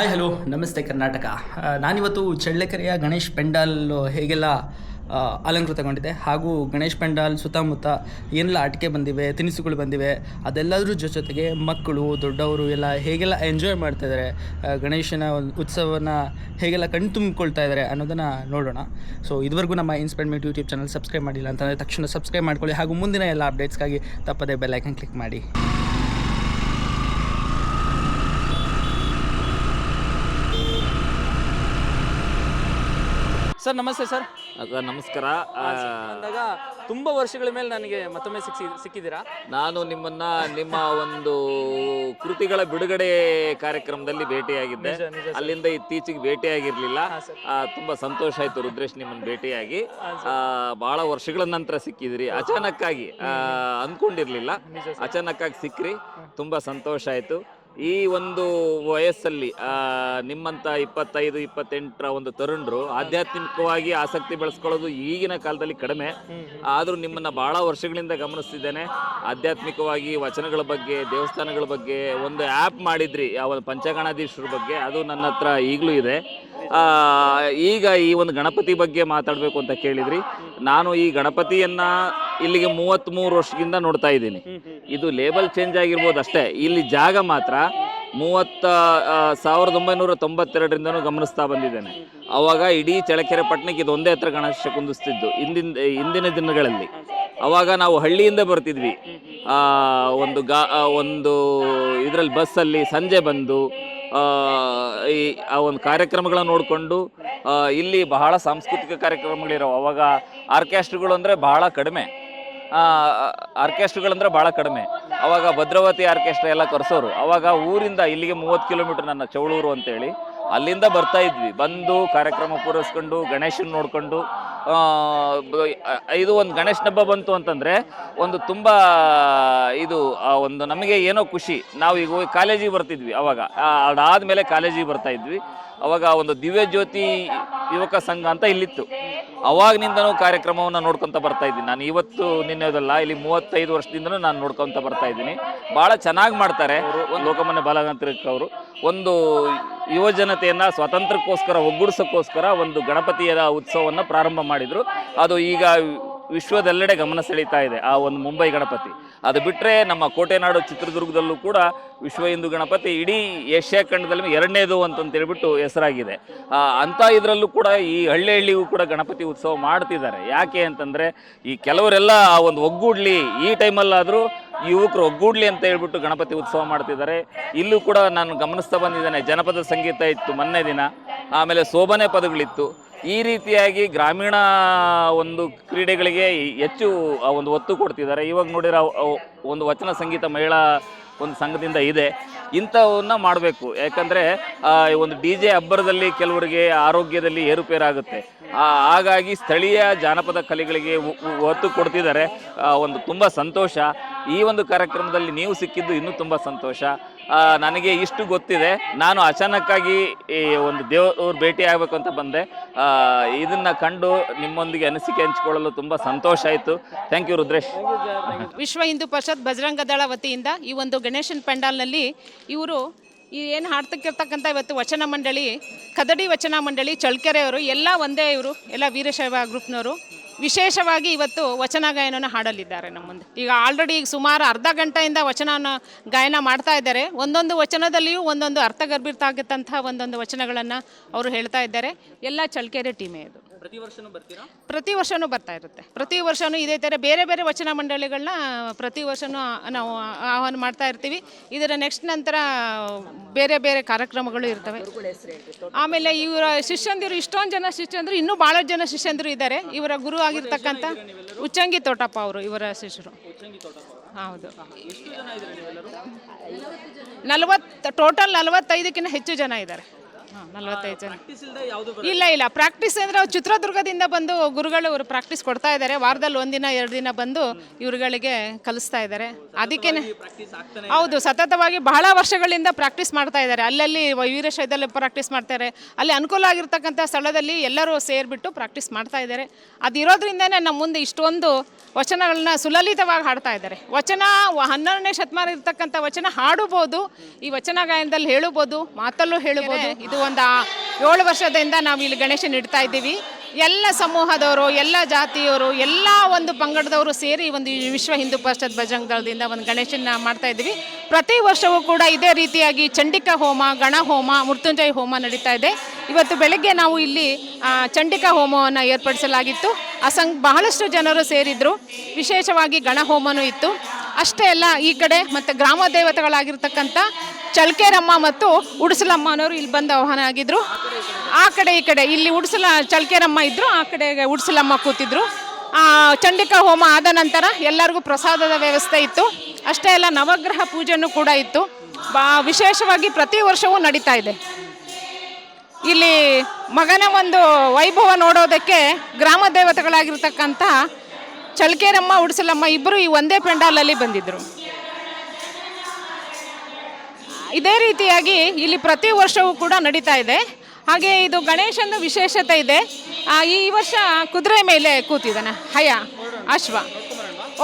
Hi hello ನಮಸ್ತೆ, ಕರ್ನಾಟಕ. ನಾನಿವತ್ತು ಚಳ್ಳಕೆರೆಯ ಗಣೇಶ್ ಪೆಂಡಾಲ್ ಹೇಗೆಲ್ಲ ಅಲಂಕೃತಗೊಂಡಿದೆ ಹಾಗೂ ಗಣೇಶ್ ಪೆಂಡಾಲ್ ಸುತ್ತಮುತ್ತ ಏನೆಲ್ಲ ಆಟಿಕೆ ಬಂದಿವೆ, ತಿನಿಸುಗಳು ಬಂದಿವೆ, ಅದೆಲ್ಲದರ ಜೊತೆಗೆ ಮಕ್ಕಳು, ದೊಡ್ಡವರು ಎಲ್ಲ ಹೇಗೆಲ್ಲ ಎಂಜಾಯ್ ಮಾಡ್ತಾ ಇದ್ದಾರೆ ಗಣೇಶನ ಒಂದು ಉತ್ಸವನ ಹೇಗೆಲ್ಲ ಕಣ್ತುಂಬಿಕೊಳ್ತಾ ಇದ್ದಾರೆ ಅನ್ನೋದನ್ನು ನೋಡೋಣ. ಸೊ ಇದುವರೆಗೂ ನಮ್ಮ ಇನ್ಸ್ಪೆಂಡ್ಮೆಂಟ್ ಯೂಟ್ಯೂಬ್ ಚಾನಲ್ ಸಬ್ಸ್ಕ್ರೈಬ್ ಮಾಡಿಲ್ಲ ಅಂತಂದರೆ ತಕ್ಷಣ ಸಬ್ಸ್ಕ್ರೈಬ್ ಮಾಡ್ಕೊಳ್ಳಿ ಹಾಗೂ ಮುಂದಿನ ಎಲ್ಲ ಅಪ್ಡೇಟ್ಸ್ಗಾಗಿ ತಪ್ಪದೇ ಬೆಲ್ ಐಕನ್ ಕ್ಲಿಕ್ ಮಾಡಿ. ಸರ್ ನಮಸ್ತೆ ಸರ್. ಸರ್ ನಮಸ್ಕಾರ. ಆ, ಅಂದಾಗ ತುಂಬಾ ವರ್ಷಗಳ ಮೇಲೆ ನನಗೆ ಮತ್ತೊಮ್ಮೆ ಸಿಕ್ಕಿ ಸಿಕ್ಕಿದ್ದೀರಾ? ನಾನು ನಿಮ್ಮನ್ನ ನಿಮ್ಮ ಒಂದು ಕೃತಿಗಳ ಬಿಡುಗಡೆ ಕಾರ್ಯಕ್ರಮದಲ್ಲಿ ಭೇಟಿಯಾಗಿದ್ದೆ. ನಿಜ, ನಿಜ ಅಲ್ಲಿಂದ ಇತ್ತೀಚೆಗೆ ಭೇಟಿಯಾಗಿರ್ಲಿಲ್ಲ. ಹಾ, ಸರ್. ಆ, ತುಂಬಾ ಸಂತೋಷ ಆಯ್ತು ರುದ್ರೇಶ್ ನಿಮ್ಮನ್ನ ಭೇಟಿಯಾಗಿ. ಆ, ಬಹಳ ವರ್ಷಗಳ ನಂತರ ಸಿಕ್ಕಿದ್ರಿ ಅಚಾನಕ್ ಆಗಿ ಆ, ಅನ್ಕೊಂಡಿರ್ಲಿಲ್ಲ ನಿಜ. ಅಚಾನಕ್ ಆಗಿ ಸಿಕ್ಕ್ರಿ ತುಂಬಾ ಸಂತೋಷ ಆಯ್ತು. ಈ ಒಂದು ವಯಸ್ಸಲ್ಲಿ ನಿಮ್ಮಂಥ ಇಪ್ಪತ್ತೈದು, ಇಪ್ಪತ್ತೆಂಟರ ಒಂದು ತರುಣರು ಆಧ್ಯಾತ್ಮಿಕವಾಗಿ ಆಸಕ್ತಿ ಬೆಳೆಸ್ಕೊಳ್ಳೋದು ಈಗಿನ ಕಾಲದಲ್ಲಿ ಕಡಿಮೆ. ಆದರೂ ನಿಮ್ಮನ್ನ ಭಾಳ ವರ್ಷಗಳಿಂದ ಗಮನಿಸ್ತಿದ್ದೇನೆ. ಆಧ್ಯಾತ್ಮಿಕವಾಗಿ ವಚನಗಳ ಬಗ್ಗೆ, ದೇವಸ್ಥಾನಗಳ ಬಗ್ಗೆ, ಒಂದು ಆ್ಯಪ್ ಮಾಡಿದ್ರಿ ಯಾವ ಪಂಚಗಣಾಧೀಶರ ಬಗ್ಗೆ, ಅದು ನನ್ನ ಹತ್ರ ಈಗಲೂ ಇದೆ. ಈಗ ಈ ಒಂದು ಗಣಪತಿ ಬಗ್ಗೆ ಮಾತಾಡಬೇಕು ಅಂತ ಕೇಳಿದ್ರಿ. ನಾನು ಈ ಗಣಪತಿಯನ್ನ ಇಲ್ಲಿಗೆ ಮೂವತ್ತ್ಮೂರು ವರ್ಷದಿಂದ ನೋಡ್ತಾ ಇದ್ದೀನಿ. ಇದು ಲೇಬಲ್ ಚೇಂಜ್ ಆಗಿರ್ಬೋದು ಅಷ್ಟೇ. ಇಲ್ಲಿ ಜಾಗ ಮಾತ್ರ ಮೂವತ್ತ ಸಾವಿರದ ಒಂಬೈನೂರ ತೊಂಬತ್ತೆರಡರಿಂದನೂ ಗಮನಿಸ್ತಾ ಬಂದಿದ್ದೇನೆ. ಅವಾಗ ಇಡೀ ಚಳಕೆರೆ ಪಟ್ಟಣಕ್ಕೆ ಇದು ಒಂದೇ ಹತ್ರ ಗಣೇಶ ಕುಂದಿಸ್ತಿದ್ದು, ಹಿಂದಿನ ಹಿಂದಿನ ದಿನಗಳಲ್ಲಿ. ಅವಾಗ ನಾವು ಹಳ್ಳಿಯಿಂದ ಬರ್ತಿದ್ವಿ. ಒಂದು ಗಾ ಒಂದು ಇದರಲ್ಲಿ ಬಸ್ಸಲ್ಲಿ ಸಂಜೆ ಬಂದು ಈ, ಆ ಒಂದು ಕಾರ್ಯಕ್ರಮಗಳನ್ನ ನೋಡಿಕೊಂಡು ಇಲ್ಲಿ ಬಹಳ ಸಾಂಸ್ಕೃತಿಕ ಕಾರ್ಯಕ್ರಮಗಳಿರೋ ಅವಾಗ ಆರ್ಕೆಸ್ಟ್ರುಗಳು ಅಂದರೆ ಬಹಳ ಕಡಿಮೆ. ಆರ್ಕೆಸ್ಟ್ರುಗಳಂದ್ರೆ ಭಾಳ ಕಡಿಮೆ. ಅವಾಗ ಭದ್ರಾವತಿ ಆರ್ಕೆಸ್ಟ್ರಾ ಎಲ್ಲ ಕರೆಸೋರು. ಅವಾಗ ಊರಿಂದ ಇಲ್ಲಿಗೆ ಮೂವತ್ತು ಕಿಲೋಮೀಟರ್ ನನ್ನ ಚೌಳೂರು ಅಂತೇಳಿ. ಅಲ್ಲಿಂದ ಬರ್ತಾ ಇದ್ವಿ. ಬಂದು ಕಾರ್ಯಕ್ರಮ ಪೂರೈಸ್ಕೊಂಡು, ಗಣೇಶನ ನೋಡಿಕೊಂಡು ಇದು ಒಂದು ಗಣೇಶನ ಹಬ್ಬ ಬಂತು ಅಂತಂದರೆ ಒಂದು ತುಂಬ, ಇದು ಒಂದು ನಮಗೆ ಏನೋ ಖುಷಿ. ನಾವು ಈಗ ಹೋಗಿ ಕಾಲೇಜಿಗೆ ಬರ್ತಿದ್ವಿ ಅವಾಗ. ಅದಾದ್ಮೇಲೆ ಕಾಲೇಜಿಗೆ ಬರ್ತಾ ಇದ್ವಿ. ಅವಾಗ ಒಂದು ದಿವ್ಯ ಜ್ಯೋತಿ ಯುವಕ ಸಂಘ ಅಂತ ಇಲ್ಲಿತ್ತು. ಅವಾಗಿನಿಂದನೂ ಕಾರ್ಯಕ್ರಮವನ್ನು ನೋಡ್ಕೊಂತ ಬರ್ತಾ ಇದ್ದೀನಿ. ನಾನು ಇವತ್ತು ನಿನ್ನೆದಲ್ಲ ಇಲ್ಲಿ ಮೂವತ್ತೈದು ವರ್ಷದಿಂದನೂ ನಾನು ನೋಡ್ಕೊಂತ ಬರ್ತಾ ಇದ್ದೀನಿ. ಭಾಳ ಚೆನ್ನಾಗಿ ಮಾಡ್ತಾರೆ ಒಂದು ಲೋಕಮಾನ್ಯ ಬಾಲಗಂತ್ರಿಕ್ ಅವರು. ಒಂದು ಯುವ ಜನತೆಯನ್ನ ಸ್ವಾತಂತ್ರ್ಯಕ್ಕೋಸ್ಕರ ಒಗ್ಗೂಡಿಸೋಕ್ಕೋಸ್ಕರ ಒಂದು ಗಣಪತಿಯ ಉತ್ಸವವನ್ನು ಪ್ರಾರಂಭ ಮಾಡಿದ್ರು. ಅದು ಈಗ ವಿಶ್ವದೆಲ್ಲೆಡೆ ಗಮನ ಸೆಳೀತಾ ಇದೆ ಆ ಒಂದು ಮುಂಬೈ ಗಣಪತಿ. ಅದು ಬಿಟ್ಟರೆ ನಮ್ಮ ಕೋಟೆನಾಡು ಚಿತ್ರದುರ್ಗದಲ್ಲೂ ಕೂಡ ವಿಶ್ವ ಹಿಂದೂ ಗಣಪತಿ ಇಡೀ ಏಷ್ಯಾ ಖಂಡದಲ್ಲಿ ಎರಡನೇದು ಅಂತಂತೇಳ್ಬಿಟ್ಟು ಹೆಸರಾಗಿದೆ. ಅಂಥ ಇದರಲ್ಲೂ ಕೂಡ ಈ ಹಳ್ಳಿ ಹಳ್ಳಿಗೂ ಕೂಡ ಗಣಪತಿ ಉತ್ಸವ ಮಾಡ್ತಿದ್ದಾರೆ. ಯಾಕೆ ಅಂತಂದರೆ ಈ ಕೆಲವರೆಲ್ಲ ಆ ಒಂದು ಒಗ್ಗೂಡ್ಲಿ, ಈ ಟೈಮಲ್ಲಾದರೂ ಯುವಕರು ಒಗ್ಗೂಡ್ಲಿ ಅಂತ ಹೇಳ್ಬಿಟ್ಟು ಗಣಪತಿ ಉತ್ಸವ ಮಾಡ್ತಿದ್ದಾರೆ. ಇಲ್ಲೂ ಕೂಡ ನಾನು ಗಮನಿಸ್ತಾ ಬಂದಿದ್ದೇನೆ, ಜನಪದ ಸಂಗೀತ ಇತ್ತು ಮೊನ್ನೆ ದಿನ. ಆಮೇಲೆ ಶೋಭನೆ ಪದಗಳಿತ್ತು. ಈ ರೀತಿಯಾಗಿ ಗ್ರಾಮೀಣ ಒಂದು ಕ್ರೀಡೆಗಳಿಗೆ ಹೆಚ್ಚು ಒಂದು ಒತ್ತು ಕೊಡ್ತಿದ್ದಾರೆ. ಇವಾಗ ನೋಡಿರೋ ಒಂದು ವಚನ ಸಂಗೀತ ಮಹಿಳಾ ಒಂದು ಸಂಘದಿಂದ ಇದೆ. ಇಂಥವನ್ನ ಮಾಡಬೇಕು. ಯಾಕಂದರೆ ಒಂದು ಡಿ ಜೆ ಅಬ್ಬರದಲ್ಲಿ ಕೆಲವರಿಗೆ ಆರೋಗ್ಯದಲ್ಲಿ ಏರುಪೇರಾಗುತ್ತೆ. ಹಾಗಾಗಿ ಸ್ಥಳೀಯ ಜಾನಪದ ಕಲೆಗಳಿಗೆ ಒತ್ತು ಕೊಡ್ತಿದ್ದಾರೆ. ಒಂದು ತುಂಬ ಸಂತೋಷ. ಈ ಒಂದು ಕಾರ್ಯಕ್ರಮದಲ್ಲಿ ನೀವು ಸಿಕ್ಕಿದ್ದು ಇನ್ನೂ ತುಂಬ ಸಂತೋಷ. ನನಗೆ ಇಷ್ಟು ಗೊತ್ತಿದೆ. ನಾನು ಅಚಾನಕ್ಕಾಗಿ ಈ ಒಂದು ದೇವ್ರ ಭೇಟಿ ಆಗಬೇಕು ಅಂತ ಬಂದೆ. ಇದನ್ನ ಕಂಡು ನಿಮ್ಮೊಂದಿಗೆ ಅನಿಸಿಕೆ ಹಂಚಿಕೊಳ್ಳಲು ತುಂಬ ಸಂತೋಷ ಆಯಿತು. ಥ್ಯಾಂಕ್ ಯು ರುದ್ರೇಶ್ ವಿಶ್ವ ಹಿಂದೂ ಪರಿಷತ್ ಬಜರಂಗ ದಳ ವತಿಯಿಂದ ಈ ಒಂದು ಗಣೇಶನ್ ಪೆಂಡಾಲ್ನಲ್ಲಿ ಇವರು ಈ ಏನು ಹಾಡ್ತಕ್ಕಿರ್ತಕ್ಕಂಥ ಇವತ್ತು ವಚನ ಮಂಡಳಿ, ಕದಡಿ ವಚನ ಮಂಡಳಿ, ಚಳ್ಕೆರೆಯವರು, ಎಲ್ಲ ಒಂದೇ ಇವರು, ಎಲ್ಲ ವೀರಶೈವ ಗ್ರೂಪ್ನವರು ವಿಶೇಷವಾಗಿ ಇವತ್ತು ವಚನ ಗಾಯನನ ಹಾಡಲಿದ್ದಾರೆ ನಮ್ಮ ಮುಂದೆ. ಈಗ ಆಲ್ರೆಡಿ ಈಗ ಸುಮಾರು ಅರ್ಧ ಗಂಟೆಯಿಂದ ವಚನನ ಗಾಯನ ಮಾಡ್ತಾ ಇದ್ದಾರೆ. ಒಂದೊಂದು ವಚನದಲ್ಲಿಯೂ ಒಂದೊಂದು ಅರ್ಥಗರ್ಭಿತಾಗಿದ್ದಂತಹ ಒಂದೊಂದು ವಚನಗಳನ್ನು ಅವರು ಹೇಳ್ತಾ ಇದ್ದಾರೆ. ಎಲ್ಲ ಚಳ್ಕೆರೆ ಟೀಮೇ ಇದು ಪ್ರತಿ ವರ್ಷನೂ ಬರ್ತೀರಾ? ಪ್ರತಿ ವರ್ಷವೂ ಬರ್ತಾ ಇರುತ್ತೆ. ಪ್ರತಿ ವರ್ಷವೂ ಇದೇ ಥರ ಬೇರೆ ಬೇರೆ ವಚನ ಮಂಡಳಿಗಳನ್ನ ಪ್ರತಿ ವರ್ಷವೂ ನಾವು ಆಹ್ವಾನ ಮಾಡ್ತಾ ಇರ್ತೀವಿ. ಇದರ ನೆಕ್ಸ್ಟ್ ನಂತರ ಬೇರೆ ಬೇರೆ ಕಾರ್ಯಕ್ರಮಗಳು ಇರ್ತವೆ. ಆಮೇಲೆ ಇವರ ಶಿಷ್ಯಂದಿರು ಇಷ್ಟೊಂದು ಜನ ಶಿಷ್ಯಂದಿರು ಇನ್ನೂ ಭಾಳ ಜನ ಶಿಷ್ಯಂದಿರು ಇದ್ದಾರೆ. ಇವರ ಗುರು ಆಗಿರ್ತಕ್ಕಂಥ ಉಚ್ಚಂಗಿ ತೋಟಪ್ಪ ಅವರು ಇವರ ಶಿಷ್ಯರು. ಹೌದು. ನಲವತ್ತು ಟೋಟಲ್ ನಲವತ್ತೈದಕ್ಕಿಂತ ಹೆಚ್ಚು ಜನ ಇದ್ದಾರೆ. ನಲವತ್ತೈದು ಜನ. ಪ್ರಾಕ್ಟೀಸ್ ಇಲ್ಲ ಇಲ್ಲ. ಪ್ರಾಕ್ಟೀಸ್ ಅಂದ್ರೆ ಅವ್ರು ಚಿತ್ರದುರ್ಗದಿಂದ ಬಂದು ಗುರುಗಳು ಇವರು ಪ್ರಾಕ್ಟೀಸ್ ಕೊಡ್ತಾ ಇದ್ದಾರೆ ವಾರದಲ್ಲಿ ಒಂದಿನ ಎರಡು ದಿನ ಬಂದು ಇವರುಗಳಿಗೆ ಕಲಿಸ್ತಾ ಇದ್ದಾರೆ ಅದಕ್ಕೇನೆ ಪ್ರಾಕ್ಟೀಸ್ ಆಗ್ತಾನೆ ಹೌದು ಸತತವಾಗಿ ಬಹಳ ವರ್ಷಗಳಿಂದ ಪ್ರಾಕ್ಟೀಸ್ ಮಾಡ್ತಾ ಇದ್ದಾರೆ ಅಲ್ಲಲ್ಲಿ ವೀರಶೈದಲ್ಲಿ ಪ್ರಾಕ್ಟೀಸ್ ಮಾಡ್ತಾರೆ. ಅಲ್ಲಿ ಅನುಕೂಲ ಆಗಿರ್ತಕ್ಕಂಥ ಸ್ಥಳದಲ್ಲಿ ಎಲ್ಲರೂ ಸೇರಿಬಿಟ್ಟು ಪ್ರಾಕ್ಟೀಸ್ ಮಾಡ್ತಾ ಇದ್ದಾರೆ ಅದಿರೋದ್ರಿಂದನೇ ನಮ್ಮ ಮುಂದೆ ಇಷ್ಟೊಂದು ವಚನಗಳನ್ನ ಸುಲಲಿತವಾಗಿ ಹಾಡ್ತಾ ಇದ್ದಾರೆ ವಚನ ಹನ್ನೆರಡನೇ ಶತಮಾನ ಇರ್ತಕ್ಕಂಥ ವಚನ ಹಾಡಬಹುದು ಈ ವಚನ ಗಾಯನದಲ್ಲಿ ಹೇಳಬಹುದು ಮಾತಲ್ಲೂ ಹೇಳಬಹುದು ಇದು ಒಂದು ಏಳು ವರ್ಷದಿಂದ ನಾವು ಇಲ್ಲಿ ಗಣೇಶನ ಇಡ್ತಾ ಇದ್ದೀವಿ. ಎಲ್ಲ ಸಮೂಹದವರು, ಎಲ್ಲ ಜಾತಿಯವರು, ಎಲ್ಲ ಒಂದು ಪಂಗಡದವರು ಸೇರಿ ಒಂದು ವಿಶ್ವ ಹಿಂದೂ ಪರಿಷತ್ ಬಜರಂಗ ದಳದಿಂದ ಒಂದು ಗಣೇಶನ ಮಾಡ್ತಾ ಇದ್ದೀವಿ. ಪ್ರತಿ ವರ್ಷವೂ ಕೂಡ ಇದೇ ರೀತಿಯಾಗಿ ಚಂಡಿಕಾ ಹೋಮ, ಗಣ ಹೋಮ, ಮೃತ್ಯುಂಜಯ ಹೋಮ ನಡೀತಾ ಇದೆ. ಇವತ್ತು ಬೆಳಗ್ಗೆ ನಾವು ಇಲ್ಲಿ ಚಂಡಿಕಾ ಹೋಮವನ್ನು ಏರ್ಪಡಿಸಲಾಗಿತ್ತು. ಅಸಂಗ್, ಬಹಳಷ್ಟು ಜನರು ಸೇರಿದ್ರು. ವಿಶೇಷವಾಗಿ ಗಣ ಹೋಮನೂ ಇತ್ತು. ಅಷ್ಟೇ ಅಲ್ಲ, ಈ ಕಡೆ ಮತ್ತು ಗ್ರಾಮ ದೇವತೆಗಳಾಗಿರ್ತಕ್ಕಂಥ ಚಳ್ಕೇರಮ್ಮ ಮತ್ತು ಉಡಿಸಲಮ್ಮ ಅನ್ನೋರು ಇಲ್ಲಿ ಬಂದು ಆಹ್ವಾನ ಆಗಿದ್ರು. ಆ ಕಡೆ ಈ ಕಡೆ ಇಲ್ಲಿ ಉಡ್ಸಲ ಚಳ್ಕೆರಮ್ಮ ಇದ್ರು, ಆ ಕಡೆ ಉಡ್ಸಲಮ್ಮ ಕೂತಿದ್ರು. ಚಂಡಿಕಾ ಹೋಮ ಆದ ನಂತರ ಎಲ್ಲರಿಗೂ ಪ್ರಸಾದದ ವ್ಯವಸ್ಥೆ ಇತ್ತು. ಅಷ್ಟೇ ಅಲ್ಲ, ನವಗ್ರಹ ಪೂಜೆನೂ ಕೂಡ ಇತ್ತು. ಬಾ, ವಿಶೇಷವಾಗಿ ಪ್ರತಿ ವರ್ಷವೂ ನಡೀತಾ ಇದೆ. ಇಲ್ಲಿ ಮಗನ ಒಂದು ವೈಭವ ನೋಡೋದಕ್ಕೆ ಗ್ರಾಮ ದೇವತೆಗಳಾಗಿರ್ತಕ್ಕಂಥ ಚಳ್ಕೇರಮ್ಮ, ಉಡಿಸಲಮ್ಮ ಇಬ್ಬರು ಈ ಒಂದೇ ಪೆಂಡಾಲಲ್ಲಿ ಬಂದಿದ್ದರು ಇದೇ ರೀತಿಯಾಗಿ ಇಲ್ಲಿ ಪ್ರತಿ ವರ್ಷವೂ ಕೂಡ ನಡೀತಾ ಇದೆ. ಹಾಗೆ ಇದು ಗಣೇಶನ ವಿಶೇಷತೆ ಇದೆ. ಈ ವರ್ಷ ಕುದುರೆ ಮೇಲೆ ಕೂತಿದ್ದಾನೆ. ಹಯ, ಅಶ್ವ.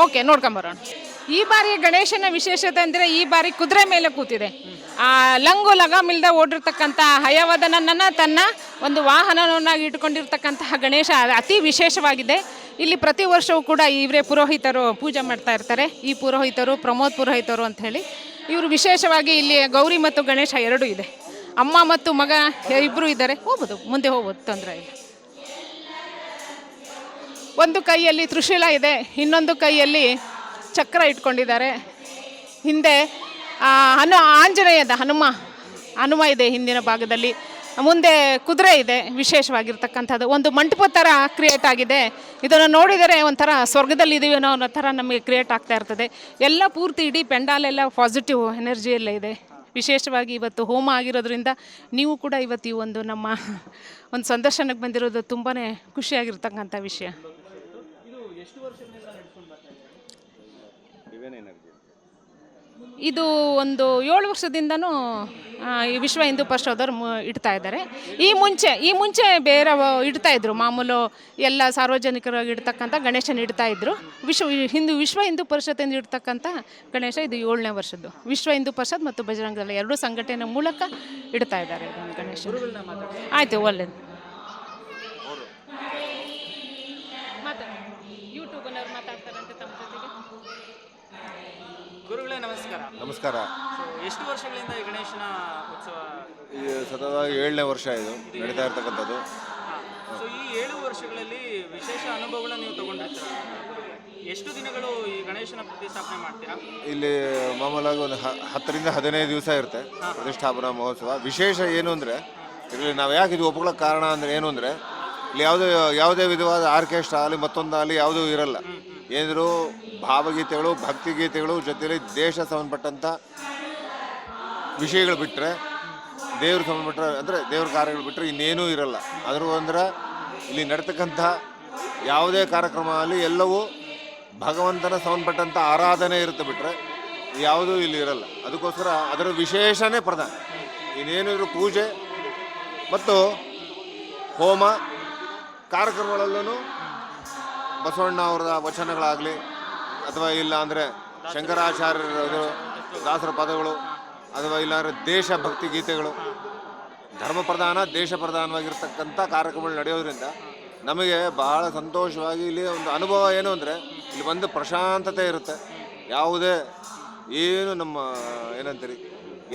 ಓಕೆ ನೋಡ್ಕೊಂಬರೋಣ ಈ ಬಾರಿ ಗಣೇಶನ ವಿಶೇಷತೆ ಅಂದರೆ ಈ ಬಾರಿ ಕುದುರೆ ಮೇಲೆ ಕೂತಿದೆ. ಆ, ಲಂಗು ಲಗಾಮಿಲ್ದ ಓಡಿರ್ತಕ್ಕಂಥ ಹಯವದನನ್ನ ತನ್ನ ಒಂದು ವಾಹನವನ್ನಾಗಿ ಇಟ್ಕೊಂಡಿರ್ತಕ್ಕಂತಹ ಗಣೇಶ ಅತಿ ವಿಶೇಷವಾಗಿದೆ. ಇಲ್ಲಿ ಪ್ರತಿ ವರ್ಷವೂ ಕೂಡ ಇವರೇ ಪುರೋಹಿತರು ಪೂಜೆ ಮಾಡ್ತಾ ಇರ್ತಾರೆ. ಈ ಪುರೋಹಿತರು, ಪ್ರಮೋದ್ ಪುರೋಹಿತರು ಅಂತ ಹೇಳಿ. ಇವರು ವಿಶೇಷವಾಗಿ ಇಲ್ಲಿ ಗೌರಿ ಮತ್ತು ಗಣೇಶ ಎರಡೂ ಇದೆ. ಅಮ್ಮ ಮತ್ತು ಮಗ ಇಬ್ಬರು ಇದ್ದಾರೆ. ಹೋಗ್ಬೋದು, ಮುಂದೆ ಹೋಗ್ಬೋದು, ತೊಂದರೆ ಇಲ್ಲ. ಒಂದು ಕೈಯಲ್ಲಿ ತ್ರಿಶೂಲ ಇದೆ, ಇನ್ನೊಂದು ಕೈಯಲ್ಲಿ ಚಕ್ರ ಇಟ್ಕೊಂಡಿದ್ದಾರೆ. ಹಿಂದೆ ಹನು, ಆಂಜನೇಯದ ಹನುಮ ಹನುಮ ಇದೆ ಹಿಂದಿನ ಭಾಗದಲ್ಲಿ. ಮುಂದೆ ಕುದುರೆ ಇದೆ, ವಿಶೇಷವಾಗಿರ್ತಕ್ಕಂಥದ್ದು. ಒಂದು ಮಂಟಪ ಥರ ಕ್ರಿಯೇಟ್ ಆಗಿದೆ. ಇದನ್ನು ನೋಡಿದರೆ ಒಂಥರ ಸ್ವರ್ಗದಲ್ಲಿ ಇದೀವಿ ಅನ್ನೋ ಅನ್ನೋ ಥರ ನಮಗೆ ಕ್ರಿಯೇಟ್ ಆಗ್ತಾ ಇರ್ತದೆ. ಎಲ್ಲ ಪೂರ್ತಿ ಇಡೀ ಪೆಂಡಾಲೆಲ್ಲ ಪಾಸಿಟಿವ್ ಎನರ್ಜಿ ಎಲ್ಲ ಇದೆ. ವಿಶೇಷವಾಗಿ ಇವತ್ತು ಹೋಮ ಆಗಿರೋದ್ರಿಂದ ನೀವು ಕೂಡ ಇವತ್ತು ಈ ಒಂದು ನಮ್ಮ ಒಂದು ಸಂದರ್ಶನಕ್ಕೆ ಬಂದಿರೋದು ತುಂಬಾ ಖುಷಿಯಾಗಿರ್ತಕ್ಕಂಥ ವಿಷಯ. ಇದು ಒಂದು ಏಳು ವರ್ಷದಿಂದನೂ ವಿಶ್ವ ಹಿಂದೂ ಪರಿಷದವ್ರು ಮು- ಇಡ್ತಾ ಇದ್ದಾರೆ. ಈ ಮುಂಚೆ ಈ ಮುಂಚೆ ಬೇರೆ ಇಡ್ತಾ ಇದ್ರು. ಮಾಮೂಲು ಎಲ್ಲ ಸಾರ್ವಜನಿಕರಾಗಿ ಇಡ್ತಕ್ಕಂಥ ಗಣೇಶನ ಇಡ್ತಾ ಇದ್ರು. ವಿಶ್ವ ಹಿಂದೂ ವಿಶ್ವ ಹಿಂದೂ ಪರಿಷತ್ತಿಂದ ಇಡ್ತಕ್ಕಂಥ ಗಣೇಶ ಇದು ಏಳನೇ ವರ್ಷದ್ದು. ವಿಶ್ವ ಹಿಂದೂ ಪರಿಷತ್ ಮತ್ತು ಬಜರಂಗ ದಳ ಎರಡೂ ಸಂಘಟನೆ ಮೂಲಕ ಇಡ್ತಾ ಇದ್ದಾರೆ ಗಣೇಶ ಆಯಿತು ಒಳ್ಳೆಯದು ಯೂಟ್ಯೂಬನವ್ರು ಮಾತಾಡ್ತಾರಂತೆ ತಮ್ಮ ಜೊತೆಗೆ ಗುರುಗಳೇ ನಮಸ್ಕಾರ. ನಮಸ್ಕಾರ. ಎಷ್ಟು ವರ್ಷಗಳಿಂದ ಈ ಗಣೇಶನ ಉತ್ಸವ? ಸತತವಾಗಿ ಏಳನೇ ವರ್ಷ ಇದು ನಡೀತಾ ಇರ್ತಕ್ಕಂಥದ್ದು. ಸೊ ಈ ಏಳು ವರ್ಷಗಳಲ್ಲಿ ವಿಶೇಷ ಅನುಭವಗಳನ್ನ ನೀವು ತಗೊಂಡಿರ್ತೀರ? ಎಷ್ಟು ದಿನಗಳು ಈ ಗಣೇಶನ ಪ್ರತಿಷ್ಠಾಪನೆ ಮಾಡ್ತೀರಾ? ಇಲ್ಲಿ ಮಾಮೂಲಾಗಿ ಒಂದು ಹ- ಹತ್ತರಿಂದ ಹದಿನೈದು ದಿವಸ ಇರುತ್ತೆ ಪ್ರತಿಷ್ಠಾಪನಾ ಮಹೋತ್ಸವ. ವಿಶೇಷ ಏನು ಅಂದರೆ ಇಲ್ಲಿ ನಾವು ಯಾಕೆ ಇದು ಒಪ್ಕೊಳ್ಳೋಕೆ ಕಾರಣ ಅಂದರೆ ಏನು ಅಂದರೆ ಇಲ್ಲಿ ಯಾವುದೇ ಯಾವುದೇ ವಿಧವಾದ ಆರ್ಕೆಸ್ಟ್ರಾ ಆಗಲಿ ಮತ್ತೊಂದಾಗಲಿ ಯಾವುದೂ ಇರಲ್ಲ. ಏನಿದ್ರು ಭಾವಗೀತೆಗಳು ಭಕ್ತಿಗೀತೆಗಳು ಜೊತೆಯಲ್ಲಿ ದೇಶ ಸಂಬಂಧಪಟ್ಟಂಥ ವಿಷಯಗಳು ಬಿಟ್ಟರೆ ದೇವ್ರ ಸಂಬಂಧಪಟ್ಟರೆ ಅಂದರೆ ದೇವ್ರ ಕಾರ್ಯಗಳು ಬಿಟ್ಟರೆ ಇನ್ನೇನೂ ಇರಲ್ಲ. ಅದರೂ ಅಂದ್ರೆ ಇಲ್ಲಿ ನಡ್ತಕ್ಕಂಥ ಯಾವುದೇ ಕಾರ್ಯಕ್ರಮ ಅಲ್ಲಿ ಎಲ್ಲವೂ ಭಗವಂತನ ಸಂಬಂಧಪಟ್ಟಂಥ ಆರಾಧನೆ ಇರುತ್ತೆ ಬಿಟ್ಟರೆ ಯಾವುದೂ ಇಲ್ಲಿ ಇರಲ್ಲ. ಅದಕ್ಕೋಸ್ಕರ ಅದರ ವಿಶೇಷನೇ ಪ್ರಧಾನ. ಇನ್ನೇನಿದ್ರು ಪೂಜೆ ಮತ್ತು ಹೋಮ ಕಾರ್ಯಕ್ರಮಗಳಲ್ಲೂ ಬಸವಣ್ಣ ಅವರ ವಚನಗಳಾಗಲಿ ಅಥವಾ ಇಲ್ಲ ಅಂದರೆ ಶಂಕರಾಚಾರ್ಯರ ದಾಸರ ಪದಗಳು ಅಥವಾ ಇಲ್ಲಾಂದರೆ ದೇಶಭಕ್ತಿ ಗೀತೆಗಳು. ಧರ್ಮ ಪ್ರಧಾನ ದೇಶ ಪ್ರಧಾನವಾಗಿರ್ತಕ್ಕಂಥ ಕಾರ್ಯಕ್ರಮಗಳು ನಡೆಯೋದ್ರಿಂದ ನಮಗೆ ಬಹಳ ಸಂತೋಷವಾಗಿ ಇಲ್ಲಿ ಒಂದು ಅನುಭವ ಏನು ಅಂದರೆ ಇಲ್ಲಿ ಬಂದು ಪ್ರಶಾಂತತೆ ಇರುತ್ತೆ. ಯಾವುದೇ ಏನು ನಮ್ಮ ಏನಂತೀರಿ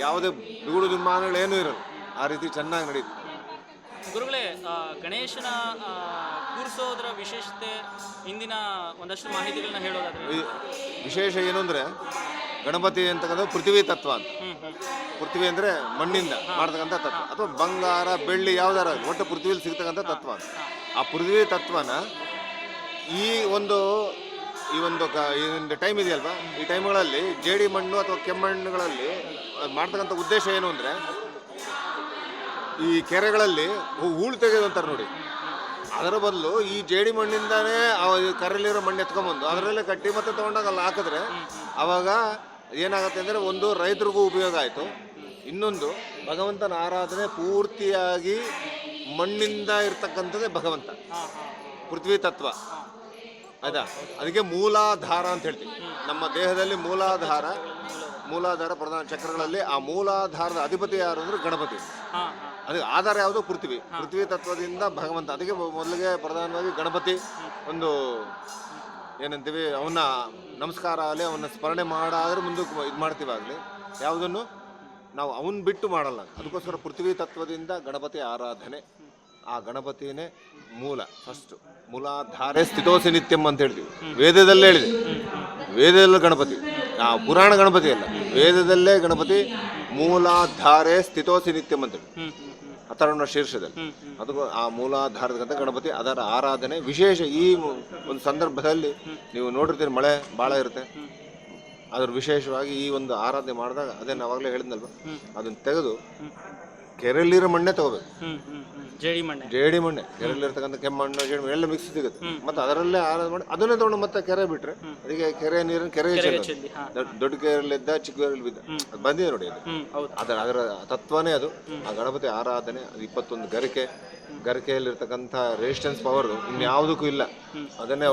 ಯಾವುದೇ ಬಿಗುಡು ದುಮ್ಮಾನಗಳೇನೂ ಇರಲ್ಲ. ಆ ರೀತಿ ಚೆನ್ನಾಗಿ ನಡೀತು. ಗುರುಗಳೇ ಗಣೇಶನ ಕೂರಿಸೋದ್ರ ವಿಶೇಷತೆ ಹಿಂದಿನ ಒಂದಷ್ಟು ಮಾಹಿತಿಗಳನ್ನ ಹೇಳೋದಾದ್ರೆ. ವಿಶೇಷ ಏನು ಅಂದರೆ ಗಣಪತಿ ಅಂತಕ್ಕಂಥ ಪೃಥ್ವಿ ತತ್ವ ಅಂತ. ಪೃಥ್ವಿ ಅಂದರೆ ಮಣ್ಣಿಂದ ಮಾಡ್ತಕ್ಕಂಥ ತತ್ವ. ಅಥವಾ ಬಂಗಾರ ಬೆಳ್ಳಿ ಯಾವ್ದಾರ ಒಟ್ಟು ಪೃಥ್ವಿಲಿ ಸಿಗ್ತಕ್ಕಂಥ ತತ್ವ ಅಂತ. ಆ ಪೃಥ್ವಿ ತತ್ವನ ಈ ಒಂದು ಈ ಒಂದು ಕ ಈ ಒಂದು ಟೈಮ್ ಇದೆಯಲ್ವಾ? ಈ ಟೈಮ್ಗಳಲ್ಲಿ ಜೇಡಿ ಮಣ್ಣು ಅಥವಾ ಕೆಮ್ಮಣ್ಣುಗಳಲ್ಲಿ ಮಾಡ್ತಕ್ಕಂಥ ಉದ್ದೇಶ ಏನು ಅಂದರೆ ಈ ಕೆರೆಗಳಲ್ಲಿ ಹೂ- ಹೂಳು ತೆಗೆದು ಅಂತಾರೆ ನೋಡಿ. ಅದರ ಬದಲು ಈ ಜೇಡಿ ಮಣ್ಣಿಂದಾನೇ ಕರೆಯಲ್ಲಿರೋ ಮಣ್ಣು ಎತ್ಕೊಂಬಂದು ಅದರಲ್ಲೇ ಕಟ್ಟಿ ಮತ್ತೆ ತೊಗೊಂಡಾಗ ಅಲ್ಲಿ ಹಾಕಿದ್ರೆ ಅವಾಗ ಏನಾಗುತ್ತೆ ಅಂದರೆ ಒಂದು ರೈತರಿಗೂ ಉಪಯೋಗ ಆಯಿತು. ಇನ್ನೊಂದು ಭಗವಂತನ ಆರಾಧನೆ ಪೂರ್ತಿಯಾಗಿ ಮಣ್ಣಿಂದ ಇರ್ತಕ್ಕಂಥದ್ದೇ ಭಗವಂತ. ಪೃಥ್ವಿ ತತ್ವ. ಆಯ್ತಾ? ಅದಕ್ಕೆ ಮೂಲಾಧಾರ ಅಂತ ಹೇಳ್ತೀವಿ. ನಮ್ಮ ದೇಹದಲ್ಲಿ ಮೂಲಾಧಾರ ಮೂಲಾಧಾರ ಪ್ರಧಾನ ಚಕ್ರಗಳಲ್ಲಿ ಆ ಮೂಲಾಧಾರದ ಅಧಿಪತಿ ಯಾರು ಅಂದ್ರೆ ಗಣಪತಿ. ಅದಕ್ಕೆ ಆಧಾರ ಯಾವುದು? ಪೃಥ್ವಿ. ಪೃಥ್ವಿ ತತ್ವದಿಂದ ಭಗವಂತ. ಅದಕ್ಕೆ ಮೊದಲಿಗೆ ಪ್ರಧಾನವಾಗಿ ಗಣಪತಿ ಒಂದು ಏನಂತೀವಿ, ಅವನ್ನ ನಮಸ್ಕಾರ ಆಗಲಿ, ಅವನ್ನ ಸ್ಮರಣೆ ಮಾಡಾದ್ರೂ ಮುಂದಕ್ಕೆ ಇದು ಮಾಡ್ತೀವಾಗ್ಲಿ ಯಾವುದನ್ನು? ನಾವು ಅವನ್ ಬಿಟ್ಟು ಮಾಡಲ್ಲ. ಅದಕ್ಕೋಸ್ಕರ ಪೃಥ್ವಿ ತತ್ವದಿಂದ ಗಣಪತಿ ಆರಾಧನೆ. ಆ ಗಣಪತಿನೇ ಮೂಲ ಫಸ್ಟ್ ಮೂಲಾಧಾರೆ ಸ್ಥಿತೋಸಿ ನಿತ್ಯಂ ಅಂತ ಹೇಳ್ತೀವಿ. ವೇದದಲ್ಲೇ ಹೇಳಿದೆ. ವೇದದಲ್ಲೇ ಗಣಪತಿ. ಆ ಪುರಾಣ ಗಣಪತಿ ಅಲ್ಲ. ವೇದದಲ್ಲೇ ಗಣಪತಿ ಮೂಲಾಧಾರೆ ಸ್ಥಿತೋಸಿ ನಿತ್ಯಂ ಅಂತೇಳಿ ಅಥರ್ವಣ ಶೀರ್ಷದಲ್ಲಿ. ಅದು ಆ ಮೂಲಾಧಾರದ ಗಣಪತಿ ಅದರ ಆರಾಧನೆ. ವಿಶೇಷ ಈ ಒಂದು ಸಂದರ್ಭದಲ್ಲಿ ನೀವು ನೋಡಿರ್ತೀರಿ ಮಳೆ ಭಾಳ ಇರುತ್ತೆ. ಅದ್ರ ವಿಶೇಷವಾಗಿ ಈ ಒಂದು ಆರಾಧನೆ ಮಾಡಿದಾಗ ಅದೇ ನಾವಾಗಲೇ ಹೇಳಿದ್ನಲ್ವ? ಅದನ್ನ ತೆಗೆದು ಕೆರೆಯಲ್ಲಿರೋ ಮಣ್ಣೆ ತಗೋಬೇಕು. ಜೇಡಿ ಮಣ್ಣೆ. ಜೇಡಿ ಮಣ್ಣೆ ಕೆರೆಯಲ್ಲಿರ್ತಕ್ಕಂಥ ಕೆಮ್ಮಣ್ಣು ಜೇಡಿ ಮಣ್ಣು ಎಲ್ಲ ಮಿಕ್ಸ್ ಸಿಗುತ್ತೆ. ಮತ್ತೆ ಅದರಲ್ಲೇ ಆರಾಧನೆ ಮಾಡಿ ಅದನ್ನೇ ತಗೊಂಡು ಮತ್ತೆ ಕೆರೆ ಬಿಟ್ರೆ ಅದಕ್ಕೆ ಕೆರೆ ನೀರನ್ನು ಕೆರೆ ಚೆಲ್ಲೋದು. ದೊಡ್ಡ- ಕೆರೆಯಲ್ಲಿದ್ದ ಚಿಕ್ಕ ಕೆರೆಯಲ್ಲಿ ಬಿದ್ದ. ಅದು ಬಂದಿದೆ ನೋಡಿ ಅದು ಅದರ ಅದರ ತತ್ವನೇ ಅದು. ಆ ಗಣಪತಿ ಆರಾಧನೆ ಅದು ಇಪ್ಪತ್ತೊಂದು ಗರಿಕೆ. ಗರಿಕೆಯಲ್ಲಿರ್ತಕ್ಕಂಥ ರೆಸಿಸ್ಟೆನ್ಸ್ ಪವರ್ ಇನ್ಯಾವುದಕ್ಕೂ ಇಲ್ಲ. ಅದನ್ನೇ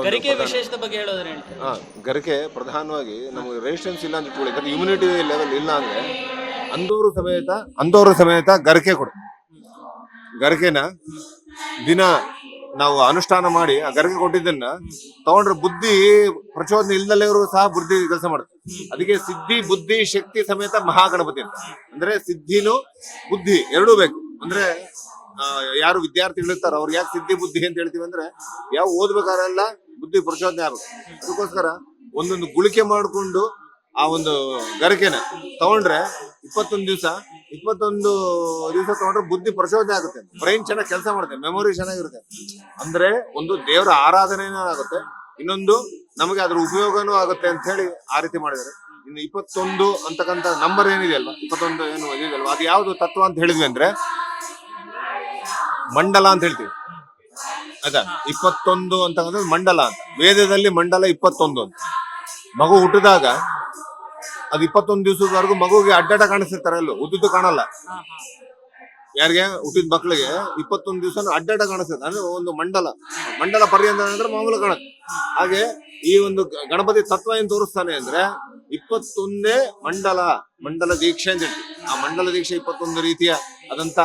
ಹಾ ಗರಿಕೆ ಪ್ರಧಾನವಾಗಿ ನಮಗೆ ರೆಸಿಸ್ಟೆನ್ಸ್ ಇಲ್ಲ ಅಂತ ಇಟ್ಕೊಳ್ಳಿ ಯಾಕಂದ್ರೆ ಇಮ್ಯುನಿಟಿ ಲೆವೆಲ್ ಇಲ್ಲ ಅಂದ್ರೆ ಅಂದೋರು ಸಮೇತ ಅಂದೋರು ಸಮೇತ ಗರಿಕೆ ಕೊಡು. ಗರಿಕೆನ ದಿನ ನಾವು ಅನುಷ್ಠಾನ ಮಾಡಿ ಆ ಗರಿಕೆ ಕೊಟ್ಟಿದ್ದನ್ನ ತಗೊಂಡ್ರೆ ಬುದ್ಧಿ ಪ್ರಚೋದನೆ ಇಲ್ದಲ್ಲೇ ಸಹ ಬುದ್ಧಿ ಕೆಲಸ ಮಾಡುತ್ತೆ. ಅದಕ್ಕೆ ಸಿದ್ಧಿ, ಬುದ್ಧಿ, ಶಕ್ತಿ ಸಮೇತ ಮಹಾಗಣಪತಿ ಅಂತ. ಅಂದ್ರೆ ಸಿದ್ಧಿನೂ ಬುದ್ಧಿ ಎರಡೂ ಬೇಕು. ಅಂದ್ರೆ ಯಾರು ವಿದ್ಯಾರ್ಥಿಗಳು ಇರ್ತಾರ ಅವ್ರಿಗೆ ಯಾಕೆ ಸಿದ್ಧಿ, ಬುದ್ಧಿ ಅಂತ ಹೇಳ್ತೀವಿ ಅಂದ್ರೆ ಯಾವ ಓದ್ಬೇಕಾರೆಲ್ಲ ಬುದ್ಧಿ ಪ್ರಚೋದನೆ ಆಗ್ಬೇಕು ಅದಕ್ಕೋಸ್ಕರ ಒಂದೊಂದು ಗುಳಿಕೆ ಮಾಡಿಕೊಂಡು ಆ ಒಂದು ಗರಿಕೆನ ತಗೊಂಡ್ರೆ ಇಪ್ಪತ್ತೊಂದು ದಿವಸ ಇಪ್ಪತ್ತೊಂದು ದಿವಸ ತಗೊಂಡ್ರೆ ಬುದ್ಧಿ ಪ್ರಚೋದನೆ ಆಗುತ್ತೆ. ಬ್ರೈನ್ ಚೆನ್ನಾಗಿ ಕೆಲಸ ಮಾಡುತ್ತೆ ಮೆಮೊರಿ ಚೆನ್ನಾಗಿರುತ್ತೆ. ಅಂದ್ರೆ ಒಂದು ದೇವರ ಆರಾಧನೆನೂ ಆಗುತ್ತೆ, ಇನ್ನೊಂದು ನಮಗೆ ಅದ್ರ ಉಪಯೋಗನೂ ಆಗುತ್ತೆ ಅಂತ ಹೇಳಿ ಆ ರೀತಿ ಮಾಡಿದ್ದಾರೆ. ಇನ್ನು ಇಪ್ಪತ್ತೊಂದು ಅಂತಕ್ಕಂಥ ನಂಬರ್ ಏನಿದೆಯಲ್ವಾ? ಇಪ್ಪತ್ತೊಂದು ಏನು ಇದೆಯಲ್ವಾ? ಅದು ಯಾವುದು ತತ್ವ ಅಂತ ಹೇಳಿದ್ವಿ ಅಂದ್ರೆ ಮಂಡಲ ಅಂತ ಹೇಳ್ತೀವಿ. ಆಯ್ತಾ? ಇಪ್ಪತ್ತೊಂದು ಅಂತಕ್ಕಂಥದ್ದು ಮಂಡಲ ಅಂತ. ವೇದದಲ್ಲಿ ಮಂಡಲ ಇಪ್ಪತ್ತೊಂದು ಅಂತ. ಮಗು ಹುಟ್ಟಿದಾಗ ಅದು ಇಪ್ಪತ್ತೊಂದು ದಿವಸದವರೆಗೂ ಮಗುಗೆ ಅಡ್ಡಾಟ ಕಾಣಿಸ್ತಿರ್ತಾರೆ ಅಲ್ಲೂ ಹುಟ್ಟಿದ್ದು ಕಾಣಲ್ಲ. ಯಾರಿಗೆ? ಹುಟ್ಟಿದ ಮಕ್ಕಳಿಗೆ. ಇಪ್ಪತ್ತೊಂದು ದಿವಸ ಅಡ್ಡಾಟ ಕಾಣಿಸ್ತದೆ. ಅಂದ್ರೆ ಒಂದು ಮಂಡಲ. ಮಂಡಲ ಪರ್ಯಂತ ಅಂದ್ರೆ ಮಾಮೂಲು ಕಾಣುತ್ತೆ ಹಾಗೆ ಈ ಒಂದು ಗಣಪತಿ ತತ್ವ ಏನ್ ತೋರಿಸ್ತಾನೆ ಅಂದ್ರೆ ಇಪ್ಪತ್ತೊಂದೇ ಮಂಡಲ ಮಂಡಲ ದೀಕ್ಷೆ ಅಂತ ಹೇಳ್ತೀವಿ ಆ ಮಂಡಲ ದೀಕ್ಷೆ ಇಪ್ಪತ್ತೊಂದು ರೀತಿಯ ಆದಂತ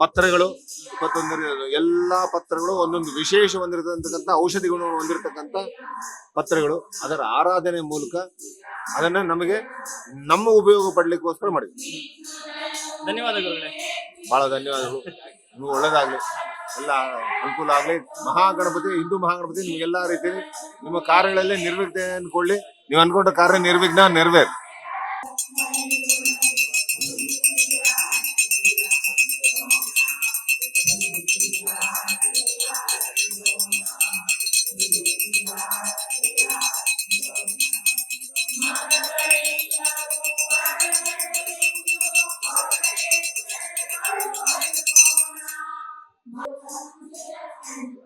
ಪತ್ರಗಳು ಇಪ್ಪತ್ತೊಂದು ಎಲ್ಲಾ ಪತ್ರಗಳು ಒಂದೊಂದು ವಿಶೇಷ ಹೊಂದಿರತಕ್ಕಂಥ ಔಷಧಿ ಗುಣ ಹೊಂದಿರತಕ್ಕಂಥ ಪತ್ರಗಳು. ಅದರ ಆರಾಧನೆ ಮೂಲಕ ಅದನ್ನ ನಮಗೆ ನಮ್ಮ ಉಪಯೋಗ ಪಡ್ಲಿಕ್ಕೋಸ್ಕರ ಮಾಡಿದ್ವಿ. ಧನ್ಯವಾದಗಳು. ಬಹಳ ಧನ್ಯವಾದಗಳು. ನೀವು ಒಳ್ಳೇದಾಗ್ಲಿ. ಎಲ್ಲ ಅನುಕೂಲ ಆಗ್ಲಿ. ಮಹಾಗಣಪತಿ ಹಿಂದೂ ಮಹಾಗಣಪತಿ ನಿಮ್ಗೆಲ್ಲಾ ರೀತಿ ನಿಮ್ಮ ಕಾರ್ಯಗಳಲ್ಲಿ ನಿರ್ವಿಘ್ನ ಅನ್ಕೊಳ್ಳಿ ನೀವು ಅನ್ಕೊಂಡ ಕಾರ್ಯ ನಿರ್ವಿಘ್ನ ನೆರವೇರ್.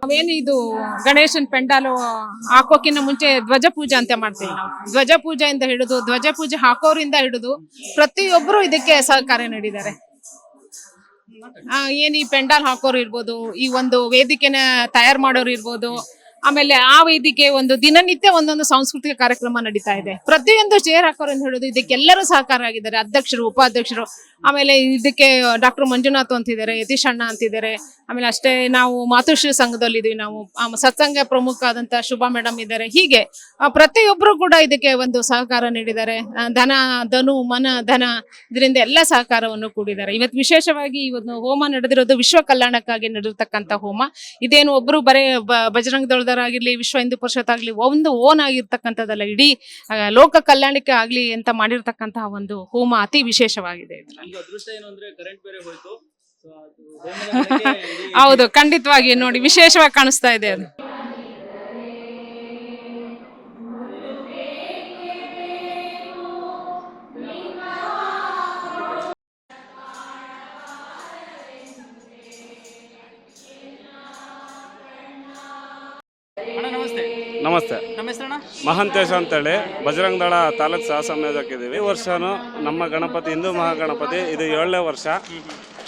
ನಾವೇನು ಇದು ಗಣೇಶನ್ ಪೆಂಡಾಲು ಹಾಕೋಕಿನ್ನ ಮುಂಚೆ ಧ್ವಜ ಪೂಜೆ ಅಂತ ಮಾಡ್ತೀವಿ. ನಾವು ಧ್ವಜ ಪೂಜೆಯಿಂದ ಹಿಡಿದು, ಧ್ವಜ ಪೂಜೆ ಹಾಕೋರಿಂದ ಹಿಡಿದು ಪ್ರತಿಯೊಬ್ಬರು ಇದಕ್ಕೆ ಸಹಕಾರ ನೀಡಿದ್ದಾರೆ. ಏನ್ ಈ ಪೆಂಡಾಲ್ ಹಾಕೋರು ಇರ್ಬೋದು, ಈ ಒಂದು ವೇದಿಕೆನ ತಯಾರು ಮಾಡೋರು ಇರ್ಬೋದು ಆಮೇಲೆ ಆ ವೇದಿಕೆ ಒಂದು ದಿನನಿತ್ಯ ಒಂದೊಂದು ಸಾಂಸ್ಕೃತಿಕ ಕಾರ್ಯಕ್ರಮ ನಡೀತಾ ಇದೆ. ಪ್ರತಿಯೊಂದು ಚೇರ್ ಹಾಕೋರು ಅಂತ ಹೇಳೋದು ಇದಕ್ಕೆಲ್ಲರೂ ಸಹಕಾರ ಆಗಿದ್ದಾರೆ. ಅಧ್ಯಕ್ಷರು, ಉಪಾಧ್ಯಕ್ಷರು, ಆಮೇಲೆ ಇದಕ್ಕೆ ಡಾಕ್ಟರ್ ಮಂಜುನಾಥ್ ಅಂತಿದ್ದಾರೆ, ಯತೀಶ್ ಅಣ್ಣ ಅಂತಿದ್ದಾರೆ. ಆಮೇಲೆ ಅಷ್ಟೇ ನಾವು ಮಾತುಶ್ರೀ ಸಂಘದಲ್ಲಿ ಇದೀವಿ. ನಾವು ಸತ್ಸಂಗ ಪ್ರಮುಖ ಆದಂತ ಶುಭಾ ಮೇಡಮ್ ಇದ್ದಾರೆ. ಹೀಗೆ ಪ್ರತಿಯೊಬ್ಬರು ಕೂಡ ಇದಕ್ಕೆ ಒಂದು ಸಹಕಾರ ನೀಡಿದ್ದಾರೆ. ಧನ, ಧನು, ಮನ, ಧನ ಇದರಿಂದ ಎಲ್ಲ ಸಹಕಾರವನ್ನು ಕೂಡಿದ್ದಾರೆ. ಇವತ್ತು ವಿಶೇಷವಾಗಿ ಇವತ್ತು ಹೋಮ ನಡೆದಿರೋದು ವಿಶ್ವ ಕಲ್ಯಾಣಕ್ಕಾಗಿ ನಡೆದಿರ್ತಕ್ಕಂಥ ಹೋಮ. ಇದೇನು ಒಬ್ರು ಬರೇ ಬ- ದಳದವರಾಗಿರ್ಲಿ ವಿಶ್ವ ಹಿಂದೂ ಪರಿಷತ್ ಆಗ್ಲಿ ಒಂದು ಓನ್ ಆಗಿರ್ತಕ್ಕಂಥದ್ದಲ್ಲ ಇಡೀ ಲೋಕ ಕಲ್ಯಾಣಕ್ಕೆ ಆಗ್ಲಿ ಅಂತ ಮಾಡಿರ್ತಕ್ಕಂತಹ ಒಂದು ಹೋಮ ಅತಿ ವಿಶೇಷವಾಗಿದೆ ಇದ್ರಲ್ಲಿ. ಹೌದು ಖಂಡಿತವಾಗಿ ನೋಡಿ ವಿಶೇಷವಾಗಿ ಕಾಣಿಸ್ತಾ ಇದೆ ಅದು. ನಮಸ್ತೆ. ನಮ್ಮ ಹೆಸರಣ್ಣ? ಮಹಾಂತೇಶ ಅಂತೇಳಿ. ಬಜರಂಗ ದಳ ತಾಲೂಕು ಸಹ ಸಂಯೋಜಕಿದ್ದೀವಿ ಈ ವರ್ಷನೂ ನಮ್ಮ ಗಣಪತಿ ಹಿಂದೂ ಮಹಾಗಣಪತಿ ಇದು ಏಳನೇ ವರ್ಷ.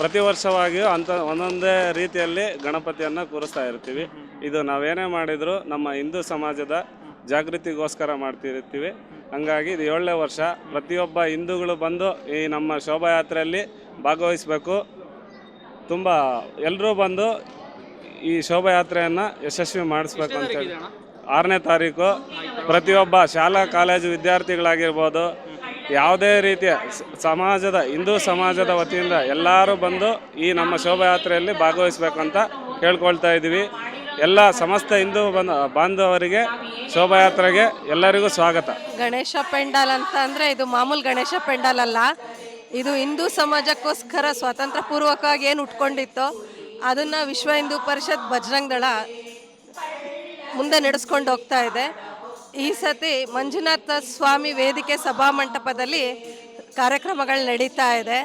ಪ್ರತಿ ವರ್ಷವಾಗಿಯೂ ಅಂತ ಒಂದೊಂದೇ ರೀತಿಯಲ್ಲಿ ಗಣಪತಿಯನ್ನು ಕೂರಿಸ್ತಾ ಇರ್ತೀವಿ. ಇದು ನಾವೇನೇ ಮಾಡಿದರೂ ನಮ್ಮ ಹಿಂದೂ ಸಮಾಜದ ಜಾಗೃತಿಗೋಸ್ಕರ ಮಾಡ್ತಿರ್ತೀವಿ. ಹಂಗಾಗಿ ಇದು ಏಳನೇ ವರ್ಷ. ಪ್ರತಿಯೊಬ್ಬ ಹಿಂದೂಗಳು ಬಂದು ಈ ನಮ್ಮ ಶೋಭಾಯಾತ್ರೆಯಲ್ಲಿ ಭಾಗವಹಿಸಬೇಕು. ತುಂಬ ಎಲ್ಲರೂ ಬಂದು ಈ ಶೋಭಾಯಾತ್ರೆಯನ್ನು ಯಶಸ್ವಿ ಮಾಡಿಸ್ಬೇಕು ಅಂತೇಳಿ ಆರನೇ ತಾರೀಕು ಪ್ರತಿಯೊಬ್ಬ ಶಾಲಾ, ಕಾಲೇಜು ವಿದ್ಯಾರ್ಥಿಗಳಾಗಿರ್ಬೋದು, ಯಾವುದೇ ರೀತಿಯ ಸಮಾಜದ, ಹಿಂದೂ ಸಮಾಜದ ವತಿಯಿಂದ ಎಲ್ಲರೂ ಬಂದು ಈ ನಮ್ಮ ಶೋಭಾಯಾತ್ರೆಯಲ್ಲಿ ಭಾಗವಹಿಸಬೇಕು ಅಂತ ಕೇಳ್ಕೊಳ್ತಾ ಇದ್ದೀವಿ. ಎಲ್ಲ ಸಮಸ್ತ ಹಿಂದೂ ಬಂದ, ಬಾಂಧವರಿಗೆ ಶೋಭಾಯಾತ್ರೆಗೆ ಎಲ್ಲರಿಗೂ ಸ್ವಾಗತ. ಗಣೇಶ ಪೆಂಡಾಲ್ ಅಂತ ಅಂದರೆ ಇದು ಮಾಮೂಲು ಗಣೇಶ ಪೆಂಡಾಲ್ ಅಲ್ಲ. ಇದು ಹಿಂದೂ ಸಮಾಜಕ್ಕೋಸ್ಕರ ಸ್ವಾತಂತ್ರ್ಯ ಪೂರ್ವಕವಾಗಿ ಏನು ಉಟ್ಕೊಂಡಿತ್ತೋ ಅದನ್ನು ವಿಶ್ವ ಹಿಂದೂ ಪರಿಷತ್ ಬಜರಂಗ್ ದಳ ಮುಂದೆ ನಡೆಸ್ಕೊಂಡು ಹೋಗ್ತಾ ಇದೆ. ಈ ಸತಿ ಮಂಜುನಾಥ ಸ್ವಾಮಿ ವೇದಿಕೆ ಸಭಾಮಂಟಪದಲ್ಲಿ ಕಾರ್ಯಕ್ರಮಗಳು ನಡೀತಾ ಇದೆ.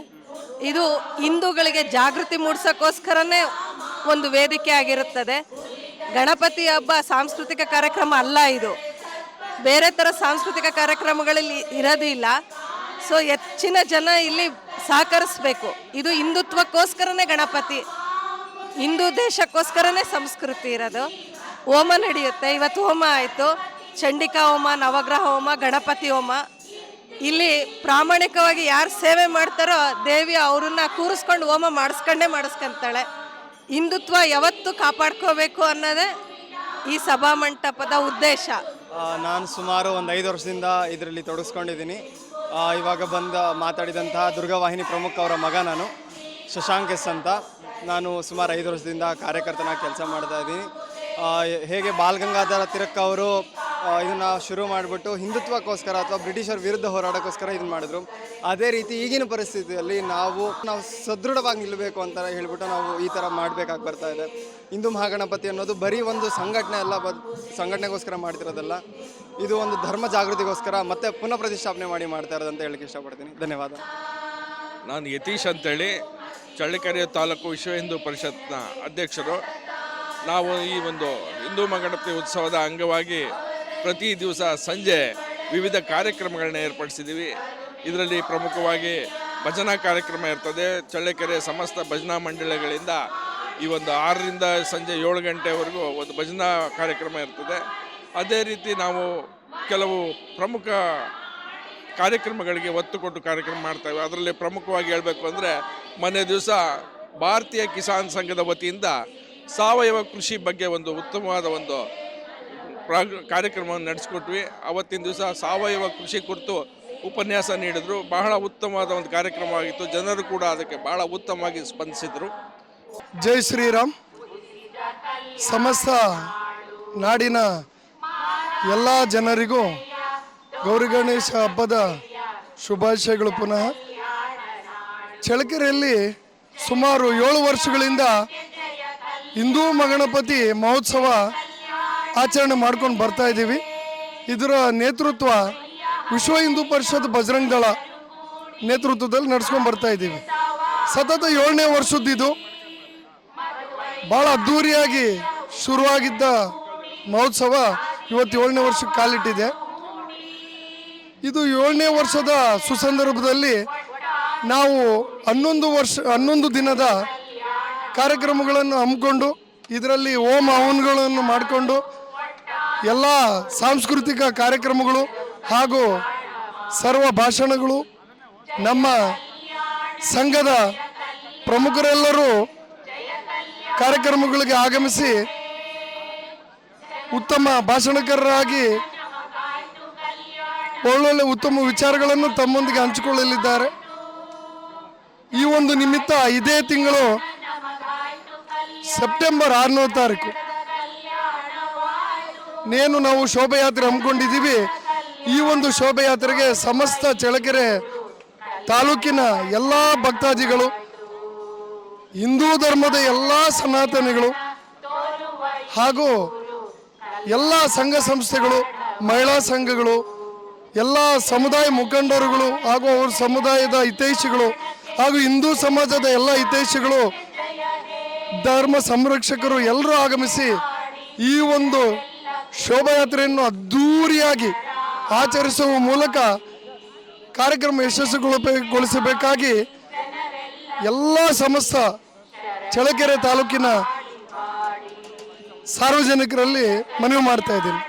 ಇದು ಹಿಂದೂಗಳಿಗೆ ಜಾಗೃತಿ ಮೂಡಿಸೋಕ್ಕೋಸ್ಕರನೇ ಒಂದು ವೇದಿಕೆ ಆಗಿರುತ್ತದೆ. ಗಣಪತಿ ಹಬ್ಬ ಸಾಂಸ್ಕೃತಿಕ ಕಾರ್ಯಕ್ರಮ ಅಲ್ಲ ಇದು. ಬೇರೆ ಥರ ಸಾಂಸ್ಕೃತಿಕ ಕಾರ್ಯಕ್ರಮಗಳಲ್ಲಿ ಇರೋದಿಲ್ಲ. ಸೊ ಹೆಚ್ಚಿನ ಜನ ಇಲ್ಲಿ ಸಹಕರಿಸ್ಬೇಕು. ಇದು ಹಿಂದುತ್ವಕ್ಕೋಸ್ಕರನೇ ಗಣಪತಿ. ಹಿಂದೂ ದೇಶಕ್ಕೋಸ್ಕರನೇ ಸಂಸ್ಕೃತಿ ಇರೋದು. ಹೋಮ ನಡೆಯುತ್ತೆ. ಇವತ್ತು ಹೋಮ ಆಯಿತು. ಚಂಡಿಕಾ ಹೋಮ, ನವಗ್ರಹ ಹೋಮ, ಗಣಪತಿ ಹೋಮ. ಇಲ್ಲಿ ಪ್ರಾಮಾಣಿಕವಾಗಿ ಯಾರು ಸೇವೆ ಮಾಡ್ತಾರೋ ದೇವಿ ಅವ್ರನ್ನ ಕೂರಿಸ್ಕೊಂಡು ಹೋಮ ಮಾಡಿಸ್ಕೊಂಡೇ ಮಾಡಿಸ್ಕೊಂತಾಳೆ. ಹಿಂದುತ್ವ ಯಾವತ್ತು ಕಾಪಾಡ್ಕೋಬೇಕು ಅನ್ನೋದೇ ಈ ಸಭಾ ಮಂಟಪದ ಉದ್ದೇಶ. ನಾನು ಸುಮಾರು ಒಂದು ಐದು ವರ್ಷದಿಂದ ಇದರಲ್ಲಿ ತೊಡಗಿಸ್ಕೊಂಡಿದ್ದೀನಿ. ಇವಾಗ ಬಂದ ಮಾತಾಡಿದಂತಹ ದುರ್ಗಾವಾಹಿನಿ ಪ್ರಮುಖ ಅವರ ಮಗ ನಾನು ಶಶಾಂಕ್ ಎಸ್ ಅಂತ. ನಾನು ಸುಮಾರು ಐದು ವರ್ಷದಿಂದ ಕಾರ್ಯಕರ್ತನಾಗಿ ಕೆಲಸ ಮಾಡ್ತಾ ಇದ್ದೀನಿ. ಹೇಗೆ ಬಾಲ್ ಗಂಗಾಧರ ತಿರಕ್ ಅವರು ಇದನ್ನು ಶುರು ಮಾಡಿಬಿಟ್ಟು ಹಿಂದುತ್ವಕ್ಕೋಸ್ಕರ ಅಥವಾ ಬ್ರಿಟಿಷರ ವಿರುದ್ಧ ಹೋರಾಟಕ್ಕೋಸ್ಕರ ಇದನ್ನು ಮಾಡಿದ್ರು. ಅದೇ ರೀತಿ ಈಗಿನ ಪರಿಸ್ಥಿತಿಯಲ್ಲಿ ನಾವು ನಾವು ಸದೃಢವಾಗಿ ನಿಲ್ಲಬೇಕು ಅಂತ ಹೇಳ್ಬಿಟ್ಟು ನಾವು ಈ ಥರ ಮಾಡಬೇಕಾಗಿ ಬರ್ತಾ ಇದೆ. ಹಿಂದೂ ಮಹಾಗಣಪತಿ ಅನ್ನೋದು ಬರೀ ಒಂದು ಸಂಘಟನೆ ಅಲ್ಲ ಬದ್ ಸಂಘಟನೆಗೋಸ್ಕರ ಮಾಡ್ತಿರೋದಲ್ಲ. ಇದು ಒಂದು ಧರ್ಮ ಜಾಗೃತಿಗೋಸ್ಕರ ಮತ್ತೆ ಪುನಃ ಪ್ರತಿಷ್ಠಾಪನೆ ಮಾಡಿ ಮಾಡ್ತಾ ಇರೋದಂತ ಹೇಳಕ್ಕೆ ಇಷ್ಟಪಡ್ತೀನಿ. ಧನ್ಯವಾದ. ನಾನು ಯತೀಶ್ ಅಂತೇಳಿ, ಚಳ್ಳಕೆರೆ ತಾಲೂಕು ವಿಶ್ವ ಹಿಂದೂ ಪರಿಷತ್ನ ಅಧ್ಯಕ್ಷರು. ನಾವು ಈ ಒಂದು ಹಿಂದೂ ಮಗಣಪತಿ ಉತ್ಸವದ ಅಂಗವಾಗಿ ಪ್ರತಿ ದಿವಸ ಸಂಜೆ ವಿವಿಧ ಕಾರ್ಯಕ್ರಮಗಳನ್ನ ಏರ್ಪಡಿಸಿದ್ದೀವಿ. ಇದರಲ್ಲಿ ಪ್ರಮುಖವಾಗಿ ಭಜನಾ ಕಾರ್ಯಕ್ರಮ ಇರ್ತದೆ. ಚಳ್ಳಕೆರೆ ಸಮಸ್ತ ಭಜನಾ ಮಂಡಳಿಗಳಿಂದ ಈ ಒಂದು ಆರರಿಂದ ಸಂಜೆ ಏಳು ಗಂಟೆವರೆಗೂ ಒಂದು ಭಜನಾ ಕಾರ್ಯಕ್ರಮ ಇರ್ತದೆ. ಅದೇ ರೀತಿ ನಾವು ಕೆಲವು ಪ್ರಮುಖ ಕಾರ್ಯಕ್ರಮಗಳಿಗೆ ಒತ್ತು ಕೊಟ್ಟು ಕಾರ್ಯಕ್ರಮ ಮಾಡ್ತೇವೆ. ಅದರಲ್ಲಿ ಪ್ರಮುಖವಾಗಿ ಹೇಳಬೇಕು ಅಂದರೆ ಮೊನ್ನೆ ದಿವಸ ಭಾರತೀಯ ಕಿಸಾನ್ ಸಂಘದ ವತಿಯಿಂದ ಸಾವಯವ ಕೃಷಿ ಬಗ್ಗೆ ಒಂದು ಉತ್ತಮವಾದ ಒಂದು ಕಾರ್ಯಕ್ರಮವನ್ನು ನಡೆಸ್ಕೊಟ್ವಿ. ಅವತ್ತಿನ ದಿವಸ ಸಾವಯವ ಕೃಷಿ ಕುರಿತು ಉಪನ್ಯಾಸ ನೀಡಿದರು. ಬಹಳ ಉತ್ತಮವಾದ ಒಂದು ಕಾರ್ಯಕ್ರಮವಾಗಿತ್ತು. ಜನರು ಕೂಡ ಅದಕ್ಕೆ ಬಹಳ ಉತ್ತಮವಾಗಿ ಸ್ಪಂದಿಸಿದರು. ಜೈ ಶ್ರೀರಾಮ್. ಸಮಸ್ತ ನಾಡಿನ ಎಲ್ಲ ಜನರಿಗೂ ಗೌರಿ ಗಣೇಶ ಹಬ್ಬದ ಶುಭಾಶಯಗಳು ಪುನಃ. ಚಳಕೆರೆಯಲ್ಲಿ ಸುಮಾರು ಏಳು ವರ್ಷಗಳಿಂದ ಹಿಂದೂ ಮಗಣಪತಿ ಮಹೋತ್ಸವ ಆಚರಣೆ ಮಾಡ್ಕೊಂಡು ಬರ್ತಾ ಇದ್ದೀವಿ. ಇದರ ನೇತೃತ್ವ ವಿಶ್ವ ಹಿಂದೂ ಪರಿಷತ್ ಬಜರಂಗ್ ದಳ ನೇತೃತ್ವದಲ್ಲಿ ನಡ್ಸ್ಕೊಂಡು ಬರ್ತಾ ಇದ್ದೀವಿ. ಸತತ ಏಳನೇ ವರ್ಷದ್ದಿದು ಭಾಳ ಅದ್ಧೂರಿಯಾಗಿ ಶುರುವಾಗಿದ್ದ ಮಹೋತ್ಸವ ಇವತ್ತು ಏಳನೇ ವರ್ಷಕ್ಕೆ ಕಾಲಿಟ್ಟಿದೆ. ಇದು ಏಳನೇ ವರ್ಷದ ಸುಸಂದರ್ಭದಲ್ಲಿ ನಾವು ಹನ್ನೊಂದು ವರ್ಷ, ಹನ್ನೊಂದು ದಿನದ ಕಾರ್ಯಕ್ರಮಗಳನ್ನು ಹಮ್ಮಿಕೊಂಡು ಇದರಲ್ಲಿ ಹೋಮ ಹವನಗಳನ್ನು ಮಾಡಿಕೊಂಡು ಎಲ್ಲ ಸಾಂಸ್ಕೃತಿಕ ಕಾರ್ಯಕ್ರಮಗಳು ಹಾಗೂ ಸರ್ವ ಭಾಷಣಗಳು ನಮ್ಮ ಸಂಘದ ಪ್ರಮುಖರೆಲ್ಲರೂ ಕಾರ್ಯಕ್ರಮಗಳಿಗೆ ಆಗಮಿಸಿ ಉತ್ತಮ ಭಾಷಣಕಾರರಾಗಿ ಒಳ್ಳೊಳ್ಳೆ ಉತ್ತಮ ವಿಚಾರಗಳನ್ನು ತಮ್ಮೊಂದಿಗೆ ಹಂಚಿಕೊಳ್ಳಲಿದ್ದಾರೆ. ಈ ಒಂದು ನಿಮಿತ್ತ ಇದೇ ತಿಂಗಳು ಸೆಪ್ಟೆಂಬರ್ ಆರನೇ ತಾರೀಕು. ನೇನು ನಾವು ಶೋಭಾಯಾತ್ರೆ ಹಮ್ಮಿಕೊಂಡಿದ್ದೀವಿ. ಈ ಒಂದು ಶೋಭಾಯಾತ್ರೆಗೆ ಸಮಸ್ತ ಚಳಕೆರೆ ತಾಲೂಕಿನ ಎಲ್ಲ ಭಕ್ತಾದಿಗಳು, ಹಿಂದೂ ಧರ್ಮದ ಎಲ್ಲ ಸನಾತನಿಗಳು ಹಾಗೂ ಎಲ್ಲ ಸಂಘ ಸಂಸ್ಥೆಗಳು, ಮಹಿಳಾ ಸಂಘಗಳು, ಎಲ್ಲ ಸಮುದಾಯ ಮುಖಂಡರುಗಳು ಹಾಗೂ ಅವ್ರ ಸಮುದಾಯದ ಹಿತೈಷಿಗಳು ಹಾಗೂ ಹಿಂದೂ ಸಮಾಜದ ಎಲ್ಲ ಹಿತೈಷಿಗಳು ಧರ್ಮ ಸಂರಕ್ಷಕರು ಎಲ್ಲರೂ ಆಗಮಿಸಿ ಈ ಒಂದು ಶೋಭಾಯಾತ್ರೆಯನ್ನು ಅದ್ಧೂರಿಯಾಗಿ ಆಚರಿಸುವ ಮೂಲಕ ಕಾರ್ಯಕ್ರಮ ಯಶಸ್ಸುಗೊಳಿಸಬೇಕಾಗಿ ಎಲ್ಲ ಸಮಸ್ತ ಚಳ್ಳಕೆರೆ ತಾಲೂಕಿನ ಸಾರ್ವಜನಿಕರಲ್ಲಿ ಮನವಿ ಮಾಡ್ತಾ ಇದ್ದೀನಿ.